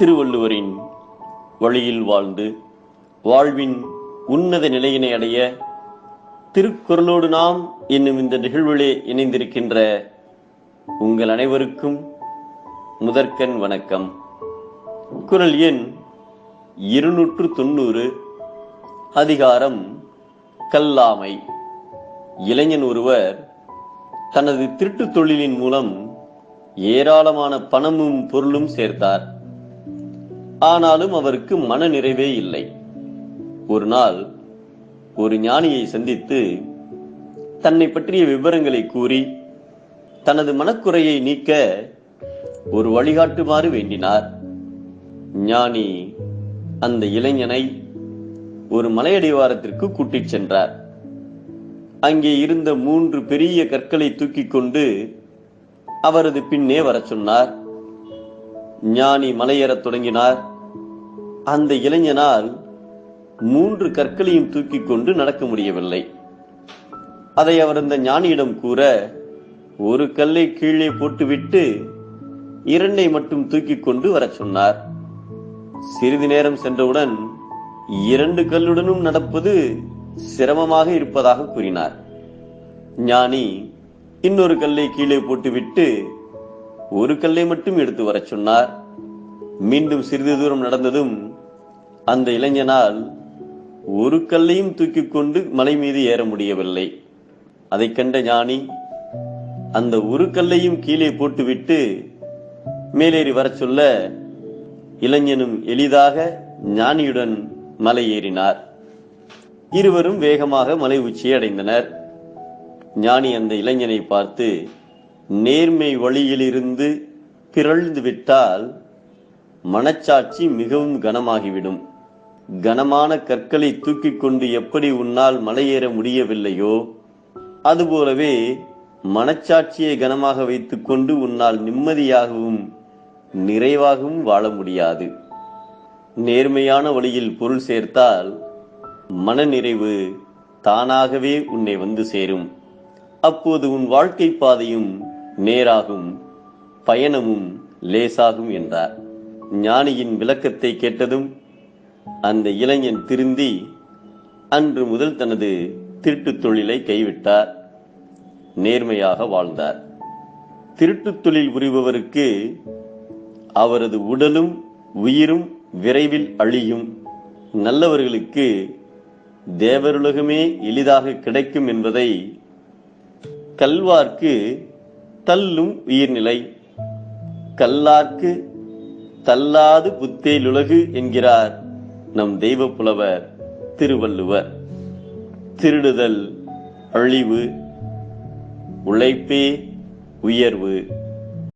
திருவள்ளுவரின் வழியில் வாழ்ந்து வாழ்வின் உன்னத நிலையினை அடைய திருக்குறளோடு நாம் என்னும் இந்த நிகழ்விலே இணைந்திருக்கின்ற உங்கள் அனைவருக்கும் முதற்கண் வணக்கம். குரல் எண் இருநூற்று தொண்ணூறு அதிகாரம் கல்லாமை. இளைஞன் ஒருவர் தனது திருட்டுத் தொழிலின் மூலம் ஏராளமான பணமும் பொருளும் சேர்த்தார். ஆனாலும் அவருக்கு மன நிறைவே இல்லை. ஒரு நாள் ஒரு ஞானியை சந்தித்து தன்னை பற்றிய விவரங்களை கூறி தனது மனக்குறையை நீக்க ஒரு வழிகாட்டுமாறு வேண்டினார். ஞானி அந்த இளைஞனை ஒரு மலையடிவாரத்திற்கு கூட்டிச் சென்றார். அங்கே இருந்த மூன்று பெரிய கற்களை தூக்கிக் கொண்டு அவரது பின்னே வரச் சொன்னார். ஞானி மலையேறத் தொடங்கினார். அந்த இளைஞனால் மூன்று கற்களையும் தூக்கிக் கொண்டு நடக்க முடியவில்லை. அதை அவர் அந்த ஞானியிடம் கூற ஒரு கல்லை கீழே போட்டுவிட்டு இரண்டை மட்டும் தூக்கிக் கொண்டு வரச் சொன்னார். சிறிது நேரம் சென்றவுடன் இரண்டு கல்லுடனும் நடப்பது சிரமமாக இருப்பதாக கூறினார். ஞானி இன்னொரு கல்லை கீழே போட்டுவிட்டு ஒரு கல்லை மட்டும் எடுத்து வரச் சொன்னார். மீண்டும் சிறிது தூரம் நடந்ததும் அந்த இளைஞனால் ஒரு கல்லையும் தூக்கி கொண்டு மலை மீது ஏற முடியவில்லை. அதைக் கண்ட ஞானி அந்த ஒரு கல்லையும் கீழே போட்டுவிட்டு மேலேறி வரச் சொல்ல இளைஞனும் எளிதாக ஞானியுடன் மலை ஏறினார். இருவரும் வேகமாக மலை உச்சியை அடைந்தனர். ஞானி அந்த இளைஞனை பார்த்து நேர்மை வழியிலிருந்து பிறழ்ந்து விட்டால் மனச்சாட்சி மிகவும் கனமாகிவிடும். கனமான கற்களை தூக்கிக் கொண்டு எப்படி உன்னால் மலையேற முடியவில்லையோ அதுபோலவே மனச்சாட்சியை கனமாக வைத்துக்கொண்டு உன்னால் நிம்மதியாகவும் நிறைவாகவும் வாழ முடியாது. நேர்மையான வழியில் பொருள் சேர்த்தால் மனநிறைவு தானாகவே உன்னை வந்து சேரும். அப்போது உன் வாழ்க்கை பாதையும் நேராகும் பயணமும் லேசாகும் என்றார். ஞானியின் விளக்கத்தை கேட்டதும் அந்த இளைஞன் திருந்தி அன்று முதல் தனது திருட்டுத் தொழிலை கைவிட்டார். நேர்மையாக வாழ்ந்தார். திருட்டுத் தொழில் புரிபவருக்கு அவரது உடலும் உயிரும் விரைவில் அழியும். நல்லவர்களுக்கு தேவருலகமே எளிதாக கிடைக்கும் என்பதை கல்வார்க்கு தள்ளும் உயிர்நிலை. கல்லார்க்கு தள்ளாது புத்தேலுலகு என்கிறார். நம் தெய்வ புலவர் திருவள்ளுவர். திருடுதல் அழிவு உழைப்பே உயர்வு.